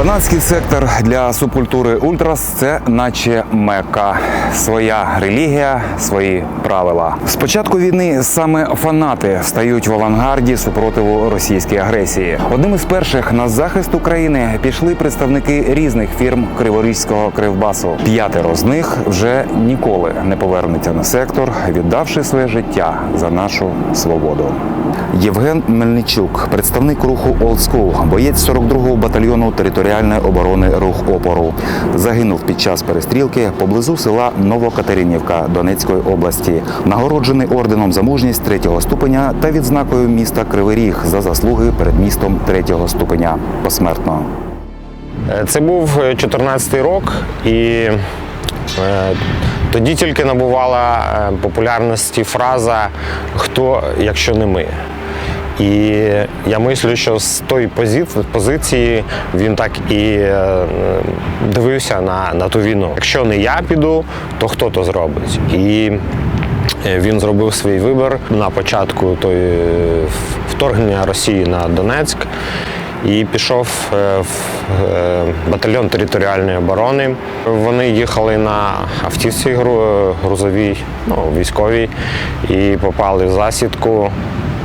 Фанатський сектор для субкультури Ультрас це наче мека. Своя релігія, свої правила. З початку війни саме фанати стають в авангарді супротиву російській агресії. Одним із перших на захист України пішли представники різних фірм Криворізького кривбасу. П'ятеро з них вже ніколи не повернуться на сектор, віддавши своє життя за нашу свободу. Євген Мельничук, представник руху School, боєць 42-го батальйону територіальної оборони рух опору, загинув під час перестрілки поблизу села Новокатеринівка Донецької області, нагороджений орденом за мужність третього ступеня та відзнакою міста Кривий Ріг за заслуги перед містом третього ступеня посмертно. Е, Це був 14-й рок, і е, тоді тільки набувала е, популярності фраза Хто, якщо не ми. І я мислю, що з тої позиції він так і е, дивився на, на ту війну. Якщо не я піду, то хто то зробить? І е, він зробив свій вибір на початку тої е, вторгнення Росії на Донецьк і пішов в батальйон територіальної оборони. Вони їхали на автівці гру- грузовій, ну, військовій, і попали в засідку.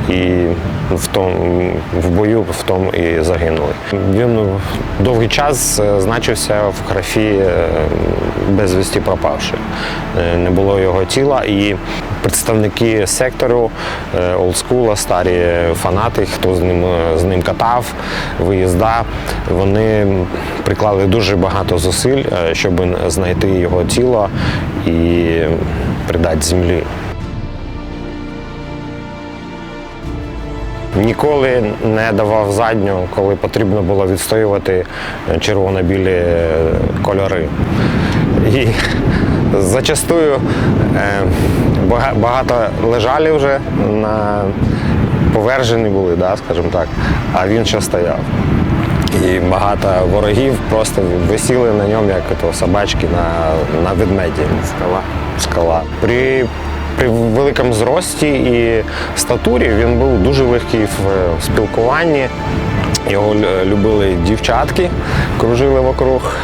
І в тому в бою в тому і загинули. Він довгий час е, значився в графі е, безвісті пропавши. Е, Не було його тіла, і представники сектору олдскула, старі фанати, хто з ним з ним катав, виїзда, вони приклали дуже багато зусиль, щоб знайти його тіло і придати землі. Ніколи не давав задню, коли потрібно було відстоювати червоно-білі е, кольори. І зачастую е, багато лежали вже на повержені були, да, скажімо так, а він ще стояв. І багато ворогів просто висіли на ньому, як ото собачки на, на ведмеді. Скала. Скала. При, при великому зрості і статурі він був дуже легкий в е, спілкуванні. Його любили дівчатки, кружили вокруг.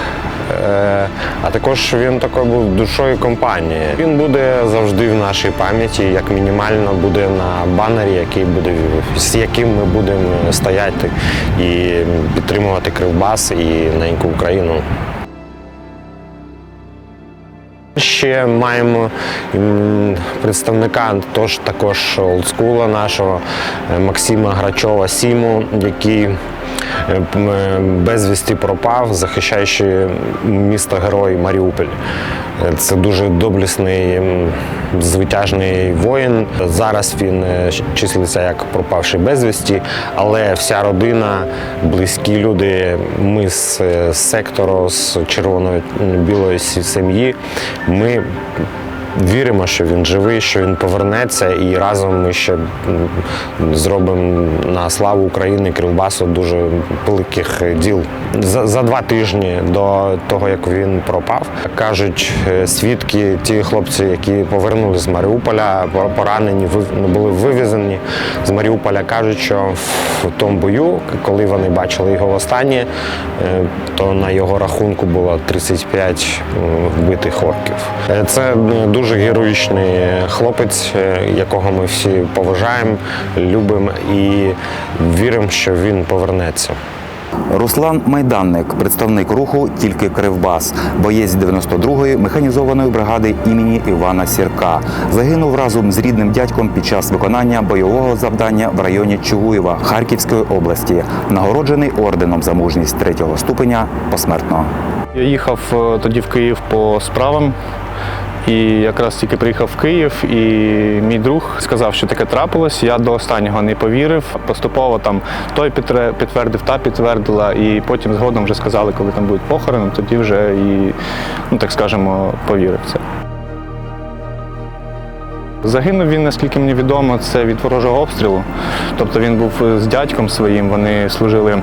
Е, А також він такою був душою компанії. Він буде завжди в нашій пам'яті, як мінімально буде на банері, який буде з яким ми будемо стояти і підтримувати Кривбас і неньку Україну. Ще маємо представника тож, також олдскула нашого е, Максима Грачова Сіму, який безвісті пропав, захищаючи місто Герой Маріуполь. Е, Це дуже доблісний, звитяжний воїн. Зараз він е, числиться як пропавший безвісті, але вся родина, близькі люди, ми з е, сектору, з червоно-білої сім'ї. Ми віримо, що він живий, що він повернеться, і разом ми ще зробимо на славу України Кривбасу дуже великих діл. За, за два тижні до того, як він пропав, кажуть е, свідки, ті хлопці, які повернулися з Маріуполя, поранені, були вивезені з Маріуполя, кажуть, що в тому бою, коли вони бачили його востаннє, е, то на його рахунку було 35 м, вбитих орків. Е, Це м, дуже героїчний хлопець, е, якого ми всі поважаємо, любимо і віримо, що він повернеться. Руслан Майданник, представник руху Тільки Кривбас, боєць 92-ї механізованої бригади імені Івана Сірка. Загинув разом з рідним дядьком під час виконання бойового завдання в районі Чугуєва Харківської області, нагороджений орденом за мужність третього ступеня посмертно. Я їхав е, тоді в Київ по справам. І якраз тільки приїхав в Київ, і мій друг сказав, що таке трапилось. Я до останнього не повірив. Поступово там той підтвердив, та підтвердила, і потім згодом вже сказали, коли там будуть похорони, тоді вже і, ну так скажемо, повірив це. Загинув він, наскільки мені відомо, це від ворожого обстрілу. Тобто він був з дядьком своїм, вони служили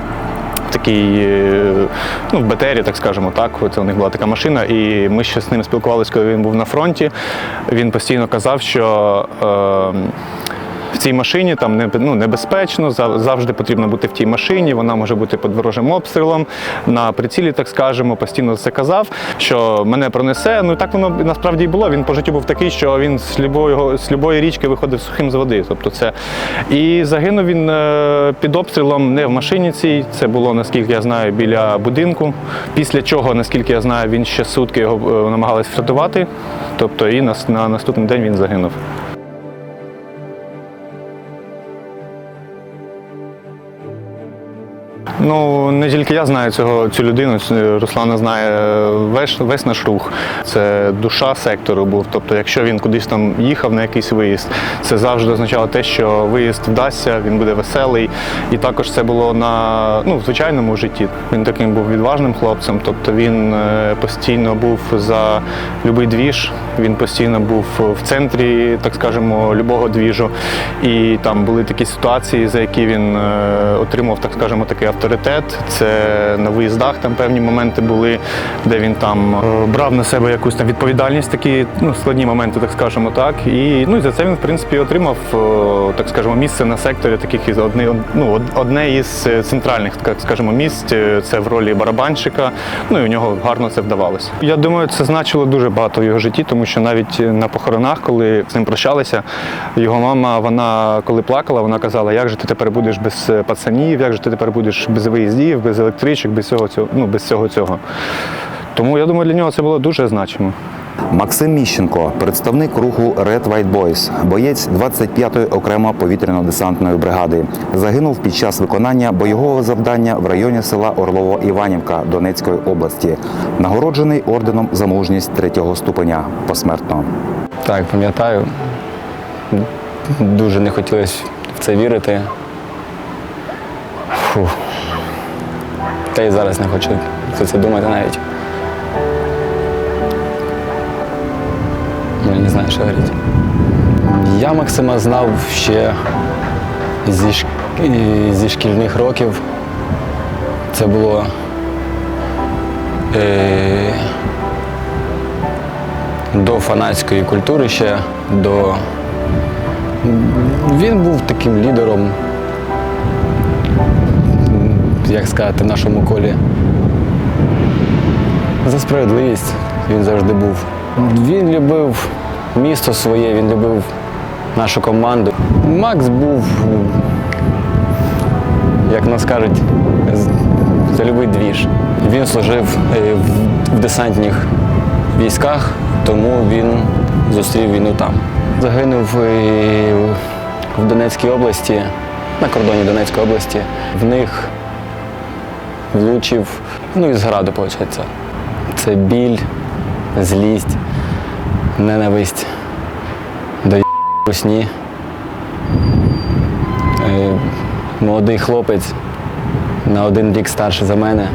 такій, е, ну, в БТРі, так скажемо так. Це у них була така машина, і ми ще з ним спілкувалися, коли він був на фронті. Він постійно казав, що. Е, в цій машині там ну, небезпечно, зав- завжди потрібно бути в тій машині, вона може бути під ворожим обстрілом, на прицілі, так скажемо, постійно це казав, що мене пронесе. Ну так воно насправді і було. Він по життю був такий, що він з любої, з любої річки виходив сухим з води. Тобто це. І загинув він е, під обстрілом не в машині цій, це було, наскільки я знаю, біля будинку. Після чого, наскільки я знаю, він ще сутки його е, намагались врятувати. Тобто і на, на наступний день він загинув. Ну, не тільки я знаю цього, цю людину, Руслана знає е, весь, весь наш рух. Це душа сектору був. Тобто, якщо він кудись там їхав на якийсь виїзд, це завжди означало те, що виїзд вдасться, він буде веселий. І також це було на ну, в звичайному житті. Він таким був відважним хлопцем. Тобто він е, постійно був за будь-який двіж, він постійно був в центрі, так скажемо, любого двіжу. І там були такі ситуації, за які він е, отримав, так скажемо, такий авторитет. Це на виїздах там певні моменти були, де він там е, брав на себе якусь там відповідальність, такі ну, складні моменти, так скажемо так. І ну і за це він, в принципі, отримав, е, так скажемо, місце на секторі таких одне, ну, одне із е, центральних, так скажемо, місць. Це в ролі барабанщика. Ну і у нього гарно це вдавалося. Я думаю, це значило дуже багато в його житті, тому що навіть на похоронах, коли з ним прощалися, його мама, вона коли плакала, вона казала, як же ти тепер будеш без пацанів, як же ти тепер будеш без виїздів, без електричок, без цього цього, ну без цього цього. Тому я думаю, для нього це було дуже значимо. Максим Міщенко, представник руху Red White Boys, боєць 25-ї окремо повітряно-десантної бригади, загинув під час виконання бойового завдання в районі села Орлово-Іванівка Донецької області, нагороджений орденом за мужність третього ступеня посмертно. Так, пам'ятаю. Дуже не хотілося в це вірити. Фу. Та й зараз не хочу про це думати навіть. Я не знаю, що говорити. Я Максима знав ще зі, шк- зі шкільних років. Це було. Е- до фанатської культури ще, до. Він був таким лідером, як сказати, в нашому колі. За справедливість він завжди був. Він любив місто своє, він любив нашу команду. Макс був, як нас кажуть, за любий двіж. Він служив е, в- в десантних військах, тому він зустрів війну там. Загинув е, в Донецькій області, на кордоні Донецької області. В них влучив, ну і зграду, виходить. Це біль, злість, ненависть до русні. Е, Молодий хлопець на один рік старший за мене.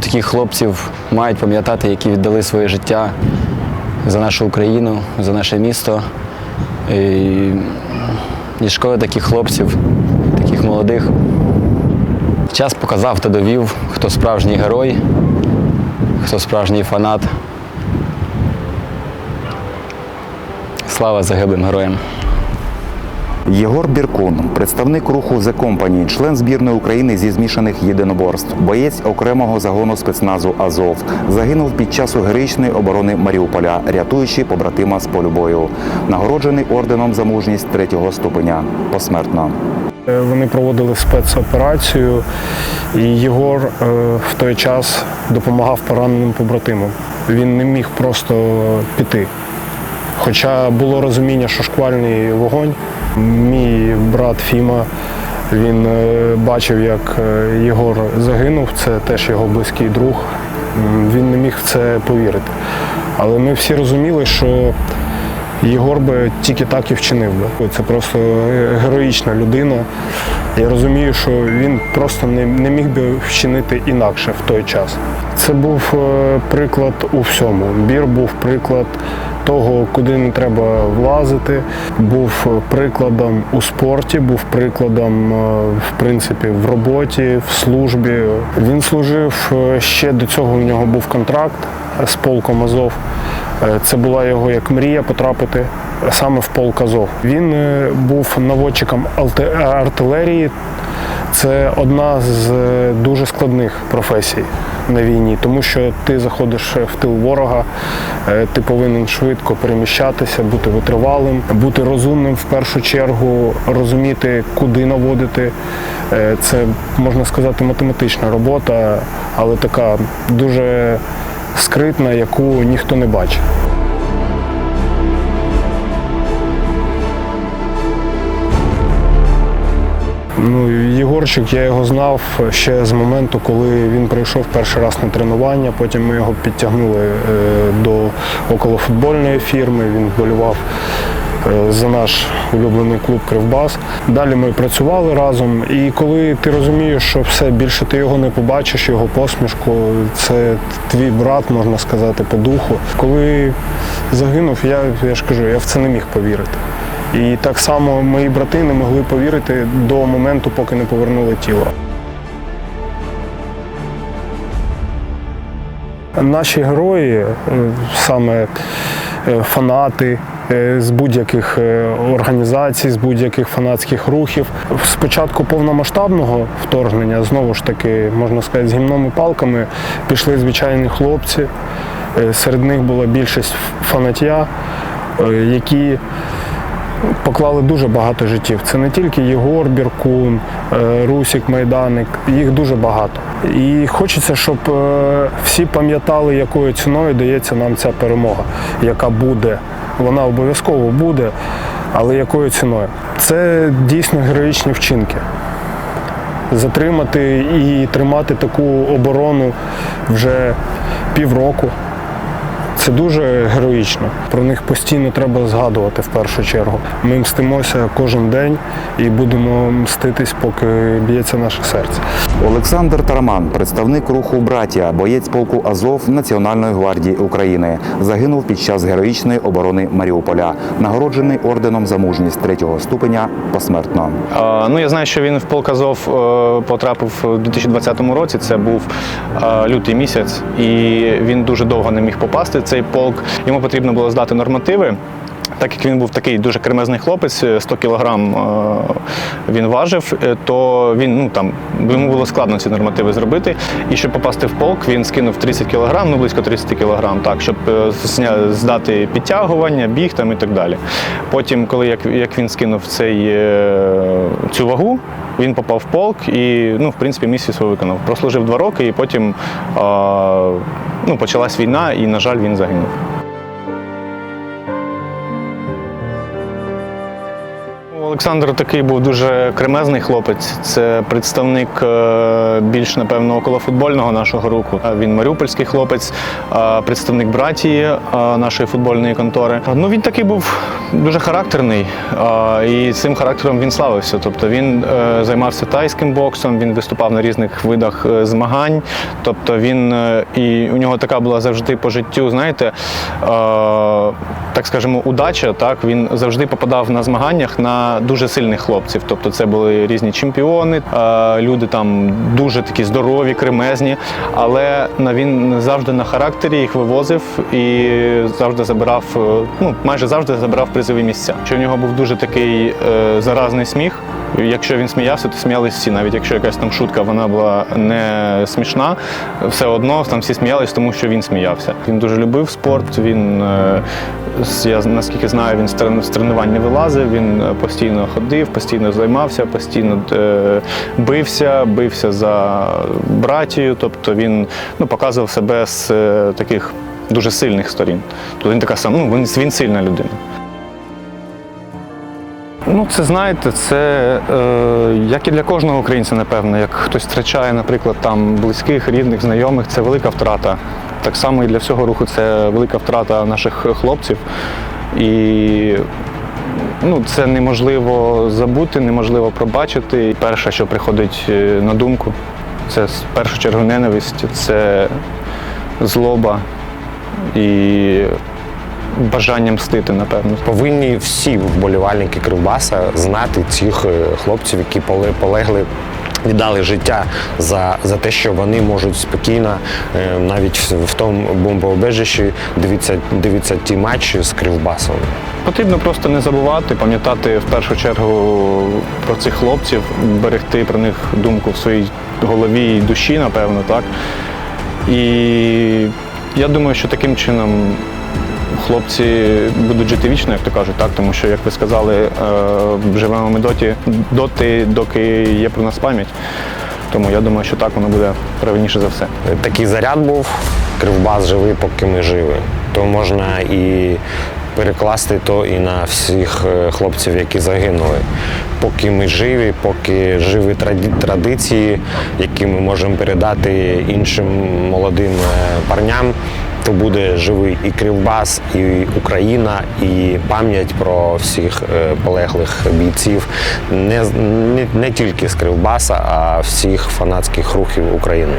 Таких хлопців мають пам'ятати, які віддали своє життя за нашу Україну, за наше місто. І, і шкода таких хлопців, таких молодих. Час показав та довів, хто справжній герой, хто справжній фанат. Слава загиблим героям! Єгор Біркун, представник руху The Company, член збірної України зі змішаних єдиноборств, боєць окремого загону спецназу Азов, загинув під час героїчної оборони Маріуполя, рятуючи побратима з полю бою, нагороджений орденом за мужність третього ступеня посмертно. Е, Вони проводили спецоперацію, і Єгор е, в той час допомагав пораненим побратимам. Він не міг просто піти. Хоча було розуміння, що шквальний вогонь. Мій брат Фіма він е, бачив, як е, Єгор загинув. Це теж його близький друг. Він не міг в це повірити. Але ми всі розуміли, що Єгор би тільки так і вчинив би. Це просто героїчна людина. Я розумію, що він просто не, не міг би вчинити інакше в той час. Це був е, приклад у всьому. Бір був приклад того, куди не треба влазити. Був прикладом у спорті, був прикладом е, в принципі в роботі, в службі. Він служив е, ще до цього. У нього був контракт з полком Азов. Е, Це була його як мрія потрапити саме в полк Азов. Він був наводчиком артилерії. Це одна з е, дуже складних професій на війні, тому що ти заходиш в тил ворога, е, ти повинен швидко переміщатися, бути витривалим, бути розумним в першу чергу, розуміти, куди наводити. Е, Це можна сказати математична робота, але така дуже скритна, яку ніхто не бачить. Ну, Єгорчик, я його знав ще з моменту, коли він прийшов перший раз на тренування. Потім ми його підтягнули е, до околофутбольної фірми. Він вболював е, за наш улюблений клуб Кривбас. Далі ми працювали разом. І коли ти розумієш, що все більше ти його не побачиш, його посмішку, це твій брат, можна сказати, по духу. Коли загинув, я, я ж кажу, я в це не міг повірити. І так само мої брати не могли повірити до моменту, поки не повернули тіло. Наші герої, е, саме е, фанати е, з будь-яких організацій, з будь-яких фанатських рухів. Спочатку повномасштабного вторгнення, знову ж таки, можна сказати, з гімними палками пішли звичайні хлопці. Серед них була більшість фанатія, які поклали дуже багато життів. Це не тільки Єгор Біркун, е, Русік Майданик, їх дуже багато. І хочеться, щоб е, всі пам'ятали, якою ціною дається нам ця перемога, яка буде. Вона обов'язково буде, але якою ціною? Це дійсно героїчні вчинки. Затримати і тримати таку оборону вже півроку. Це дуже героїчно. Про них постійно треба згадувати в першу чергу. Ми мстимося кожен день і будемо мститись, поки б'ється наше серце. Олександр Тараман, представник руху Братія, боєць полку Азов Національної гвардії України, загинув під час героїчної оборони Маріуполя, нагороджений орденом за мужність третього ступеня посмертно. Ну, я знаю, що він в полк Азов е, потрапив у 2020 році. Це був е, лютий місяць, і він дуже довго не міг попасти в цей полк. Йому потрібно було здати нормативи. Так як він був такий дуже кремезний хлопець, е, 100 кілограм е, він важив, е, то він ну там йому було складно ці нормативи зробити. І щоб попасти в полк, він скинув 30 кілограм, ну близько 30 кілограм, так, щоб е, здати підтягування, біг там і так далі. Потім, коли як, як він скинув цей, е, цю вагу, він попав в полк і, ну, в принципі, місію свою виконав. Прослужив два роки, і потім е, ну, почалась війна, і, на жаль, він загинув. Олександр такий був дуже кремезний хлопець. Це представник е, більш напевно околофутбольного нашого руху. Він маріупольський хлопець, е, представник братії е, нашої футбольної контори. Ну він такий був дуже характерний, і цим характером він славився. Тобто він займався тайським боксом, він виступав на різних видах змагань. Тобто він і у нього така була завжди по життю, знаєте, так скажемо, удача. Так він завжди попадав на змаганнях на дуже сильних хлопців. Тобто, це були різні чемпіони, е, люди там дуже такі здорові, кремезні, але він завжди на характері їх вивозив і завжди забирав, е, ну майже завжди забирав призові місця. Що в нього був дуже такий е, заразний сміх. Якщо він сміявся, то сміялись всі. Навіть якщо якась там шутка вона була не смішна, все одно там всі сміялись, тому що він сміявся. Він дуже любив спорт. Він е, я наскільки знаю, він з тренувань не вилазив. Він е, постійно ходив, постійно займався, постійно е, бився, бився за братію. Тобто він ну, показував себе з таких дуже сильних сторін. Тобто він така сам, ну він, він сильна людина. Ну, це знаєте, це е, як і для кожного українця, напевно. Як хтось втрачає, наприклад, там близьких, рідних, знайомих, це велика втрата. Так само і для всього руху це велика втрата наших хлопців. І ну, це неможливо забути, неможливо пробачити. Перше, що приходить е, на думку, це в першу чергу ненависть, це злоба і бажання мстити, напевно. Повинні всі вболівальники Кривбаса знати цих е, хлопців, які поле- полегли Віддали життя за, за те, що вони можуть спокійно, е, навіть в, в тому бомбоубежищі, дивитися, дивитися ті матчі з Кривбасом. Потрібно просто не забувати, пам'ятати в першу чергу про цих хлопців, берегти про них думку в своїй голові і душі, напевно, так. І я думаю, що таким чином хлопці будуть жити вічно, як то кажуть, так, тому що, як ви сказали, е, живемо ми доті, доти, доки є про нас пам'ять. Тому я думаю, що так воно буде правильніше за все. Такий заряд був, Кривбас живий, поки ми живі. То можна і перекласти то і на всіх е, хлопців, які загинули. Поки ми живі, поки живі традиції, які ми можемо передати іншим молодим е, парням, то буде живий і Кривбас, і Україна, і пам'ять про всіх е, полеглих бійців не, не, не тільки з Кривбаса, а всіх фанатських рухів України.